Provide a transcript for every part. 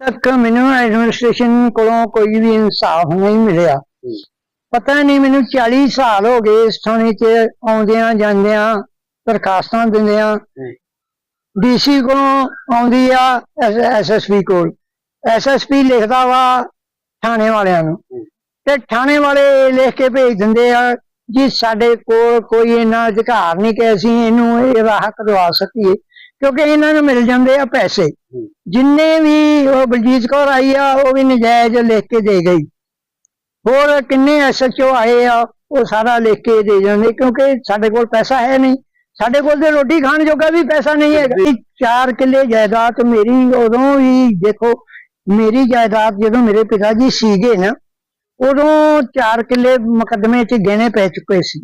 ਤੱਕ ਮੈਨੂੰ ਐਡਮਿਨਿਸਟ੍ਰੇਸ਼ਨ ਕੋਲੋਂ ਕੋਈ ਵੀ ਇਨਸਾਫ ਨਹੀਂ ਮਿਲਿਆ। ਪਤਾ ਨਹੀਂ ਮੈਨੂੰ 40 ਸਾਲ ਹੋ ਗਏ ਇਸ ਥਾਣੇ 'ਚ ਆਉਂਦਿਆਂ ਜਾਂਦਿਆਂ ਦਰਖਾਸਤਾਂ ਦਿੰਦਿਆਂ। ਡੀਸੀ ਕੋਲੋਂ ਆਉਂਦੀ ਆ ਐਸਐਸਪੀ ਕੋਲ। ਐਸਐਸਪੀ ਲਿਖਦਾ ਵਾ ਥਾਣੇ ਵਾਲਿਆਂ ਨੂੰ। ਤੇ ਥਾਣੇ ਵਾਲੇ ਇਹ ਲਿਖ ਕੇ ਭੇਜ ਦਿੰਦੇ ਆ ਜੀ ਸਾਡੇ ਕੋਲ ਕੋਈ ਇਹਨਾਂ ਅਧਿਕਾਰ ਨਹੀਂ ਕਿ ਅਸੀਂ ਇਹਨੂੰ ਇਹਦਾ ਹੱਕ ਦਵਾ ਸਕੀਏ। ਕਿਉਂਕਿ ਇਹਨਾਂ ਨੂੰ ਮਿਲ ਜਾਂਦੇ ਆ ਪੈਸੇ। ਜਿੰਨੇ ਵੀ ਉਹ ਬਲਜੀਤ ਕੌਰ ਆਈ ਆ ਉਹ ਵੀ ਨਜਾਇਜ਼ ਲਿਖ ਕੇ ਦੇ ਗਈ। ਹੋਰ ਕਿੰਨੇ ਐਸਐਚਓ ਆਏ ਆ ਉਹ ਸਾਰਾ ਲਿਖ ਕੇ ਦੇ ਜਾਂਦੇ ਕਿਉਂਕਿ ਸਾਡੇ ਕੋਲ ਪੈਸਾ ਹੈ ਨਹੀਂ। ਸਾਡੇ ਕੋਲ ਤੇ ਰੋਟੀ ਖਾਣ ਜੋਗਾ ਵੀ ਪੈਸਾ ਨਹੀਂ ਹੈਗਾ। ਚਾਰ ਕਿੱਲੇ ਜਾਇਦਾਦ ਮੇਰੀ ਉਦੋਂ ਵੀ ਦੇਖੋ ਮੇਰੀ ਜਾਇਦਾਦ ਜਦੋਂ ਮੇਰੇ ਪਿਤਾ ਜੀ ਸੀਗੇ ਨਾ ਉਦੋਂ 4 ਕਿੱਲੇ ਮੁਕੱਦਮੇ 'ਚ ਗਹਿਣੇ ਪੈ ਚੁੱਕੇ ਸੀ।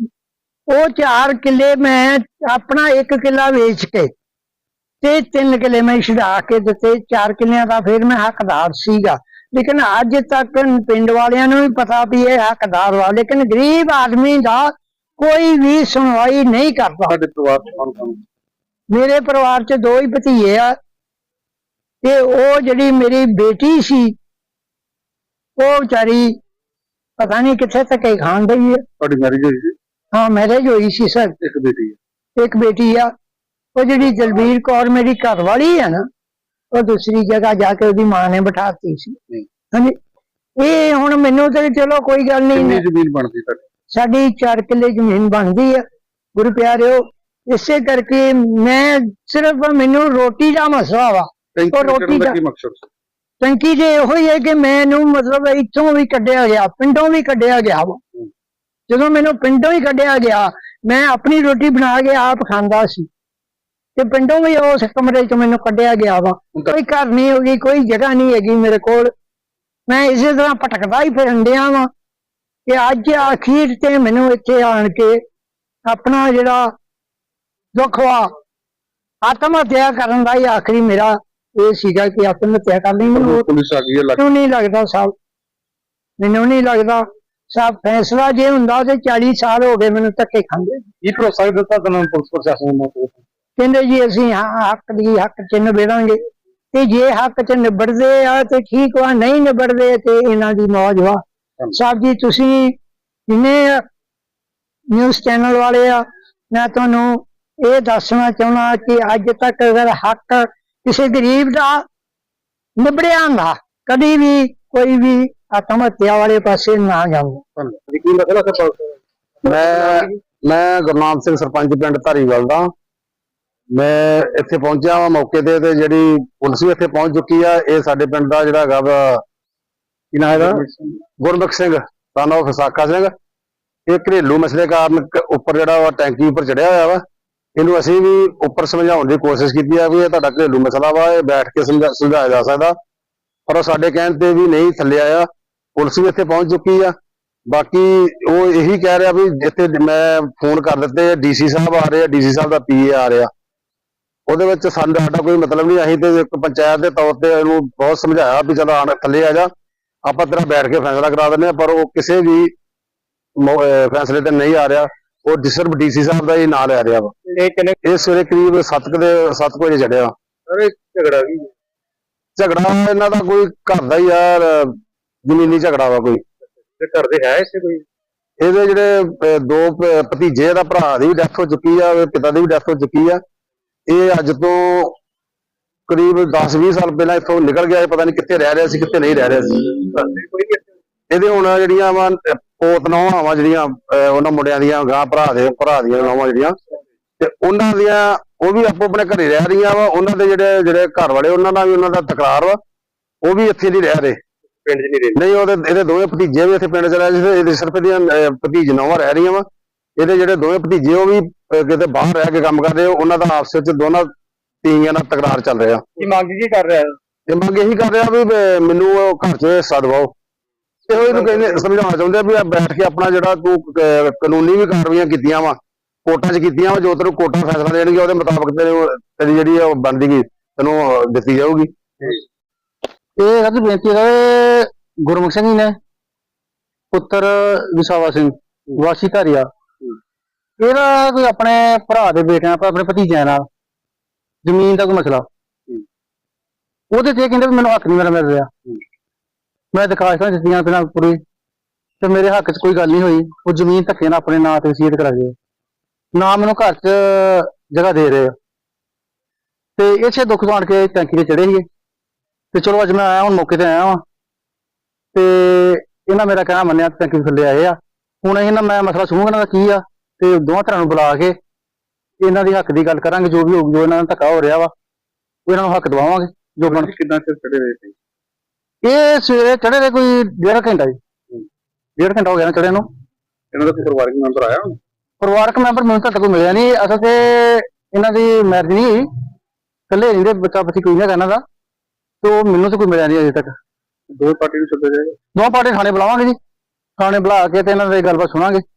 ਉਹ 4 ਕਿੱਲੇ ਮੈਂ ਆਪਣਾ ਇੱਕ ਕਿੱਲਾ ਵੇਚ ਕੇ ਤੇ 3 ਕਿੱਲੇ ਮੈਂ ਛਡਾ ਕੇ ਦਿੱਤੇ 4 ਕਿੱਲਿਆਂ ਦਾ ਫਿਰ ਮੈਂ ਹੱਕਦਾਰ ਸੀਗਾ। ਲੇਕਿਨ ਅੱਜ ਤੱਕ ਪਿੰਡ ਵਾਲਿਆਂ ਨੂੰ ਵੀ ਪਤਾ ਵੀ ਇਹ ਹੱਕਦਾਰ ਵਾ ਲੇਕਿਨ ਗਰੀਬ ਆਦਮੀ ਦਾ ਕੋਈ ਵੀ ਸੁਣਵਾਈ ਨਹੀਂ ਕਰਦਾ। ਸਾਡੇ ਪਰਿਵਾਰ ਚ ਕੌਣ ਕੌਣ? ਮੇਰੇ ਪਰਿਵਾਰ 'ਚ ਦੋ ਹੀ ਭਤੀਏ ਆ ਤੇ ਉਹ ਜਿਹੜੀ ਮੇਰੀ ਬੇਟੀ ਸੀ ਉਹ ਵਿਚਾਰੀ ਪਤਾ ਨਹੀਂ ਕਿੱਥੇ ਤੱਕ ਹੀ ਖਾਣ ਡਈ ਹੈ ਤੁਹਾਡੀ ਮੈਰਿਜ ਹੋਈ ਸੀ? ਹਾਂ ਮੈਰਿਜ ਹੋਈ ਸੀ ਸਰ। ਇੱਕ ਬੇਟੀ ਹੈ ਇੱਕ ਬੇਟੀ ਆ। ਉਹ ਜਿਹੜੀ ਦਲਬੀਰ ਕੌਰ ਮੇਰੀ ਘਰ ਵਾਲੀ ਆ ਨਾ ਉਹ ਦੂਸਰੀ ਜਗ੍ਹਾ ਜਾ ਕੇ ਉਹਦੀ ਮਾਂ ਨੇ ਬਿਠਾਤੀ ਸੀ। ਹੂੰ। ਹਾਂਜੀ। ਇਹ ਹੁਣ ਮੈਨੂੰ ਤੇ ਚਲੋ ਕੋਈ ਗੱਲ ਨਹੀਂ ਜ਼ਮੀਨ ਬਣਦੀ ਤੁਹਾਡੀ? ਸਾਡੀ 4 ਕਿੱਲੇ ਜ਼ਮੀਨ ਬਣਦੀ ਆ ਗੁਰੂ ਪਿਆਰਿਓ। ਇਸੇ ਕਰਕੇ ਮੈਂ ਸਿਰਫ ਮੈਨੂੰ ਰੋਟੀ ਦਾ ਮਸਲਾ ਵਾ। ਉਹ ਰੋਟੀ ਦਾ ਮਕਸਦ ਟੰਕੀ ਜੇ ਇਹੋ ਹੀ ਹੈ ਕਿ ਮੈਨੂੰ ਮਤਲਬ ਇੱਥੋਂ ਵੀ ਕੱਢਿਆ ਗਿਆ ਪਿੰਡੋਂ ਵੀ ਕੱਢਿਆ ਗਿਆ ਵਾ। ਜਦੋਂ ਮੈਨੂੰ ਪਿੰਡੋਂ ਹੀ ਕੱਢਿਆ ਗਿਆ ਮੈਂ ਆਪਣੀ ਰੋਟੀ ਬਣਾ ਕੇ ਆਪ ਖਾਂਦਾ ਸੀ। ਤੇ ਪਿੰਡੋਂ ਵੀ ਉਸ ਕਮਰੇ 'ਚ ਮੈਨੂੰ ਕੱਢਿਆ ਗਿਆ ਵਾ। ਕੋਈ ਘਰ ਨਹੀਂ ਹੋਗੀ ਕੋਈ ਜਗ੍ਹਾ ਨਹੀਂ ਹੈਗੀ ਮੇਰੇ ਕੋਲ। ਮੈਂ ਇਸੇ ਤਰ੍ਹਾਂ ਭਟਕਦਾ ਹੀ ਫਿਰਨ ਡਿਆ ਵਾਂ ਕਿ ਅੱਜ ਅਖੀਰ ਤੇ ਮੈਨੂੰ ਇੱਥੇ ਆਣ ਕੇ ਆਪਣਾ ਜਿਹੜਾ ਦੁੱਖ ਵਾ ਆਤਮ ਹੱਤਿਆ ਕਰਨ ਦਾ ਹੀ ਆਖਰੀ ਮੇਰਾ ਇਹ ਸੀਗਾ ਕਿ ਆਤਮ ਹੱਤਿਆ ਕਰ ਲਈ। ਮੈਨੂੰ ਪੁਲਿਸ ਆ ਗਈ ਹੈ ਲੱਗ ਮੈਨੂੰ ਨਹੀਂ ਲੱਗਦਾ ਸਾਹਿਬ ਮੈਨੂੰ ਨਹੀਂ ਲੱਗਦਾ ਸਾਹਿਬ ਫੈਸਲਾ ਜੇ ਹੁੰਦਾ ਤੇ 40 ਸਾਲ ਹੋ ਗਏ ਮੈਨੂੰ ਧੱਕੇ ਖਾਂਦੇ। ਕੀ ਭਰੋਸਾ ਦਿੱਤਾ ਤੁਹਾਨੂੰ ਪੁਲਿਸ ਪ੍ਰਸ਼ਾਸਨ ਨੇ? ਕਹਿੰਦੇ ਜੀ ਅਸੀਂ ਹਾਂ- ਹੱਕ ਦੀ ਹੱਕ ਚ ਨਿਬੜਾਂਗੇ। ਤੇ ਜੇ ਹੱਕ ਚ ਨਿਬੜਦੇ ਆ ਤੇ ਠੀਕ ਵਾ, ਨਹੀਂ ਨਿਬੜਦੇ ਤੇ ਇਹਨਾਂ ਦੀ ਮੌਜ ਵਾ। ਸਾਹਿਬ ਜੀ, ਤੁਸੀਂ ਜਿੰਨੇ ਨਿਊਜ਼ ਚੈਨਲ ਵਾਲੇ ਆ, ਮੈਂ ਤੁਹਾਨੂੰ ਇਹ ਦੱਸਣਾ ਚਾਹੁੰਦਾ ਕਿ ਅੱਜ ਤੱਕ ਅਗਰ ਹੱਕ ਕਿਸੇ ਗਰੀਬ ਦਾ ਨਿਬੜਿਆ ਹੁੰਦਾ ਕਦੀ ਵੀ ਕੋਈ ਵੀ ਆਤਮ ਹੱਤਿਆ ਵਾਲੇ ਪਾਸੇ ਨਾ ਜਾਊਗਾ ਮੈਂ ਮੈਂ ਗੁਰਨਾਮ ਸਿੰਘ ਸਰਪੰਚ ਪਿੰਡ ਧਾਰੀਵਾਲ ਦਾ। ਮੈਂ ਇੱਥੇ ਪਹੁੰਚਿਆ ਹਾਂ ਮੌਕੇ ਤੇ ਤੇ ਜਿਹੜੀ ਪੁਲਿਸ ਵੀ ਇੱਥੇ ਪਹੁੰਚ ਚੁੱਕੀ ਆ, ਇਹ ਸਾਡੇ ਪਿੰਡ ਦਾ ਜਿਹੜਾ ਹੈਗਾ ਵਾ, ਕੀ ਨਾਮ ਇਹਦਾ? Gurmukh Singh, son of Visakha Singh. ਇਹ ਘਰੇਲੂ ਮਸਲੇ ਕਾਰਨ ਉੱਪਰ ਜਿਹੜਾ ਵਾ ਟੈਂਕੀ ਉੱਪਰ ਚੜਿਆ ਹੋਇਆ ਵਾ। ਇਹਨੂੰ ਅਸੀਂ ਵੀ ਉੱਪਰ ਸਮਝਾਉਣ ਦੀ ਕੋਸ਼ਿਸ਼ ਕੀਤੀ ਆ ਵੀ ਇਹ ਤੁਹਾਡਾ ਘਰੇਲੂ ਮਸਲਾ ਵਾ, ਇਹ ਬੈਠ ਕੇ ਸਮਝਾ ਸੁਲਝਾਇਆ ਜਾ ਸਕਦਾ। ਪਰ ਉਹ ਸਾਡੇ ਕਹਿਣ ਤੇ ਵੀ ਨਹੀਂ ਥੱਲੇ ਆਇਆ। ਪੁਲਿਸ ਵੀ ਇੱਥੇ ਪਹੁੰਚ ਚੁੱਕੀ ਆ। ਬਾਕੀ ਉਹ ਇਹੀ ਕਹਿ ਰਿਹਾ ਵੀ ਜਿੱਥੇ ਮੈਂ ਫੋਨ ਕਰ ਦਿੱਤੇ, ਡੀਸੀ ਸਾਹਿਬ ਆ ਰਹੇ ਆ, ਡੀਸੀ ਸਾਹਿਬ ਦਾ ਪੀਏ ਆ ਰਿਹਾ। ਉਹਦੇ ਵਿੱਚ ਸਾਡਾ ਕੋਈ ਮਤਲਬ ਨਹੀਂ ਅਸੀਂ ਤੇ ਇੱਕ ਪੰਚਾਇਤ ਦੇ ਤੌਰ ਤੇ ਇਹਨੂੰ ਬਹੁਤ ਸਮਝਾਇਆ ਵੀ ਚਲੋ ਆਣ ਥੱਲੇ ਆ ਜਾ ਆਪਾਂ ਤੇਰਾ ਬੈਠ ਕੇ ਫੈਸਲਾ ਕਰਾ ਦਿੰਦੇ ਆ ਪਰ ਉਹ ਕਿਸੇ ਵੀ ਫੈਸਲੇ ਤੇ ਨਹੀਂ ਆ ਰਿਹਾ ਉਹ ਸਿਰਫ ਡੀਸੀ ਸਾਹਿਬ ਦਾ ਹੀ ਨਾਂ ਲੈ ਰਿਹਾ ਵਾ। ਇਹ ਕਿਨੇ ਇਹ ਸਵੇਰੇ ਕਰੀਬ 7 ਦੇ 7 ਵਜੇ ਚੜਿਆ। ਅਰੇ ਝਗੜਾ ਵੀ ਝਗੜਾ ਇਹਨਾਂ ਦਾ ਕੋਈ ਘਰ ਦਾ ਹੀ ਯਾਰ ਜ਼ਮੀਨੀ ਝਗੜਾ ਵਾ ਕੋਈ। ਤੇ ਘਰ ਦੇ ਹੈ ਇਸੇ ਕੋਈ? ਇਹਦੇ ਜਿਹੜੇ ਦੋ ਭਤੀਜੇ ਦਾ ਭਰਾ ਦੀ ਡੈਥ ਹੋ ਚੁੱਕੀ ਆ ਪਿਤਾ ਦੀ ਵੀ ਡੈਥ ਹੋ ਚੁੱਕੀ ਆ। ਇਹ ਅੱਜ ਤੋਂ ਕਰੀਬ 10-20 ਸਾਲ ਪਹਿਲਾਂ ਇੱਥੋਂ ਨਿਕਲ ਗਿਆ ਪਤਾ ਨਹੀਂ ਕਿੱਥੇ ਰਹਿ ਰਿਹਾ ਸੀ ਕਿੱਥੇ ਨਹੀਂ ਰਹਿ ਰਿਹਾ ਸੀ। ਦੇ ਇਹਦੇ ਹੁਣ ਜਿਹੜੀਆਂ ਵਾ ਪੋਤ ਨੌਵਾਂ ਜਿਹੜੀਆਂ ਉਹਨਾਂ ਮੁੰਡਿਆਂ ਦੀਆਂ ਗਾਂ ਭਰਾ ਦੇ ਭਰਾ ਦੀਆਂ ਨੌਵਾਂ ਜਿਹੜੀਆਂ ਤੇ ਉਹਨਾਂ ਦੀਆਂ ਉਹ ਵੀ ਆਪੋ ਆਪਣੇ ਘਰੇ ਰਹਿ ਰਹੀਆਂ ਵਾ ਉਹਨਾਂ ਦੇ ਜਿਹੜੇ ਜਿਹੜੇ ਘਰ ਵਾਲੇ ਉਹਨਾਂ ਨਾਲ ਵੀ ਉਹਨਾਂ ਦਾ ਤਕਰਾਰ ਵਾ ਉਹ ਵੀ ਇੱਥੇ ਨਹੀਂ ਰਹਿ ਰਹੇ। ਪਿੰਡ 'ਚ ਨਹੀਂ ਰਹਿੰਦੇ ਨਹੀਂ ਉਹਦੇ ਇਹਦੇ ਦੋਵੇਂ ਭਤੀਜੇ ਵੀ ਇੱਥੇ ਪਿੰਡ ਚ ਰਹਿ ਰਹੇ ਇਹਦੇ ਸਿਰਫ ਇਹਦੀਆਂ ਅਹ, ਭਤੀਜ ਨੌਵਾਂ ਰਹਿ ਰਹੀਆਂ ਵਾ। ਇਹਦੇ ਜਿਹੜੇ ਦੋਵੇਂ ਭਤੀਜੇ ਉਹ ਵੀ ਕਿਤੇ ਬਾਹਰ ਰਹਿ ਕੇ ਕੰਮ ਕਰਦੇ ਉਹ- ਉਹਨਾਂ ਦਾ ਆਪਸ ਵਿੱਚ ਦੋਨਾਂ ਤੀਆਂ ਦਾ ਤਕਰਾਰ ਚੱਲ ਰਿਹਾ। ਕੀ ਮੰਗ ਕੀ ਕਰ ਰਿਹਾ? ਤੇ ਮੰਗ ਇਹੀ ਕਰ ਰਿਹਾ ਵੀ ਮੈਨੂੰ ਉਹ ਘਰ 'ਚ ਹਿੱਸਾ ਦਿਵਾਓ। ਤੇ ਉਹ ਇਹਨੂੰ ਕਹਿੰਦੇ ਸਮਝਾਉਣਾ ਚਾਹੁੰਦੇ ਆ ਵੀ ਆ ਬੈਠ ਕੇ ਆਪਣਾ ਜਿਹੜਾ ਤੂੰ ਕ- ਕਾਨੂੰਨੀ ਵੀ ਕਾਰਵਾਈਆਂ ਕੀਤੀਆਂ ਵਾ ਕੋਰਟਾਂ 'ਚ ਕੀਤੀਆਂ ਵਾ ਜੋ ਤੈਨੂੰ ਕੋਰਟਾਂ ਫੈਸਲਾ ਦੇਣਗੇ ਉਹਦੇ ਮੁਤਾਬਕ ਤੇਰੇ ਤੇਰੀ ਜਿਹੜੀ ਉਹ ਬਣਦੀ ਗੀ ਤੈਨੂੰ ਦਿੱਤੀ ਜਾਊਗੀ। ਇਹ ਸਾਡੀ ਬੇਨਤੀ ਹੈ ਗੁਰਮੁਖ ਸਿੰਘ ਜੀ ਨੇ ਪੁੱਤਰ ਵਿਸਾਵਾ ਸਿੰਘ ਵਾਸੀ ਧਾਰੀਆ ਇਹਦਾ ਕੋਈ ਆਪਣੇ ਭਰਾ ਦੇ ਬੇਟਿਆਂ ਪਰ ਆਪਣੇ ਭਤੀਜਿਆਂ ਨਾਲ ਜ਼ਮੀਨ ਦਾ ਕੋਈ ਮਸਲਾ। ਉਹਦੇ ਤੇ ਇਹ ਕਹਿੰਦੇ ਵੀ ਮੈਨੂੰ ਹੱਕ ਨਹੀਂ ਮੇਰਾ ਮਿਲ ਰਿਹਾ। ਮੈਂ ਦਰਖਾਸਤਾਂ ਦਿੱਤੀਆਂ ਪਹਿਲਾਂ ਪੂਰੀ ਤੇ ਮੇਰੇ ਹੱਕ 'ਚ ਕੋਈ ਗੱਲ ਨਹੀਂ ਹੋਈ। ਉਹ ਜ਼ਮੀਨ ਧੱਕੇ ਨਾਲ ਆਪਣੇ ਨਾਂ ਤੇ ਵਸੀਅਤ ਕਰਾ ਗਏ ਨਾ ਮੈਨੂੰ ਘਰ 'ਚ ਜਗ੍ਹਾ ਦੇ ਰਹੇ। ਆ ਤੇ ਇਸੇ ਦੁੱਖ ਤੋਂ ਆਣ ਕੇ ਟੈਂਕੀ ਤੇ ਚੜੇ ਸੀਗੇ। ਤੇ ਚਲੋ ਅੱਜ ਮੈਂ ਆਇਆ ਹੁਣ ਮੌਕੇ ਤੇ ਆਇਆ ਵਾਂ। ਤੇ ਇਹਨਾਂ ਮੇਰਾ ਕਹਿਣਾ ਮੰਨਿਆ ਤੇ ਟੈਂਕੀ ਥੱਲੇ ਆਏ ਆ। ਹੁਣ ਇਹਨਾਂ ਮੈਂ ਮਸਲਾ ਸੁਣੂਗਾ ਇਹਨਾਂ ਦਾ ਕੀ ਆ। ਤੇ ਦੋਵਾਂ ਤਰ੍ਹਾਂ ਨੂੰ ਬੁਲਾ ਕੇ ਇਹਨਾਂ ਦੀ ਹੱਕ ਦੀ ਗੱਲ ਕਰਾਂਗੇ ਜੋ ਵੀ ਹੋਊ ਜੋ ਇਹਨਾਂ ਦਾ ਧੱਕਾ ਹੋ ਰਿਹਾ ਵਾ ਉਹ ਇਹਨਾਂ ਨੂੰ ਹੱਕ ਦਿਵਾਵਾਂਗੇ ਜੋ ਬਣ ਕਿੰਨਾ ਚਿਰ ਚੜੇ ਹੋਏ ਸੀ? ਇਹ ਸਵੇਰੇ ਚੜੇ ਦੇ ਕੋਈ ਡੇਢ ਘੰਟਾ ਜੀ। ਡੇਢ ਘੰਟਾ ਹੋ ਗਿਆ ਨਾ ਚੜੇ ਨੂੰ। ਇਹਨਾਂ ਦਾ ਪਰਿਵਾਰਕ ਮੈਂਬਰ ਆਇਆ? ਪਰਿਵਾਰਕ ਮੈਂਬਰ ਮੈਨੂੰ ਤਾਂ ਕੋਈ ਮਿਲਿਆ ਨਹੀਂ। ਅਸਲ ਤੇ ਇਹਨਾਂ ਦੀ ਮੈਰਿਜ ਨਹੀਂ ਹੋਈ। ਇਕੱਲੇ ਰਹਿੰਦੇ ਬੱਚਾ ਬੱਚੀ ਕੋਈ ਹੈਗਾ ਇਹਨਾਂ ਦਾ। ਤੇ ਉਹ ਮੈਨੂੰ ਤਾਂ ਕੋਈ ਮਿਲਿਆ ਨਹੀਂ ਅਜੇ ਤੱਕ। ਦੋ ਪਾਰਟੀ ਨੂੰ ਸੱਦਿਆ ਜਾਏਗਾ? ਦੋਵਾਂ ਪਾਰਟੀ ਥਾਣੇ ਬੁਲਾਵਾਂਗੇ ਜੀ। ਥਾਣੇ ਬੁਲਾ ਕੇ ਤੇ ਇਹਨਾਂ ਦੀ ਗੱਲਬਾਤ ਸੁਣਾਂਗੇ।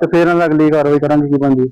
ਤੇ ਫਿਰ ਇਹਨਾਂ ਦੀ ਅਗਲੀ ਕਾਰਵਾਈ ਕਰਾਂਗੇ ਕੀ ਬਣਦੀ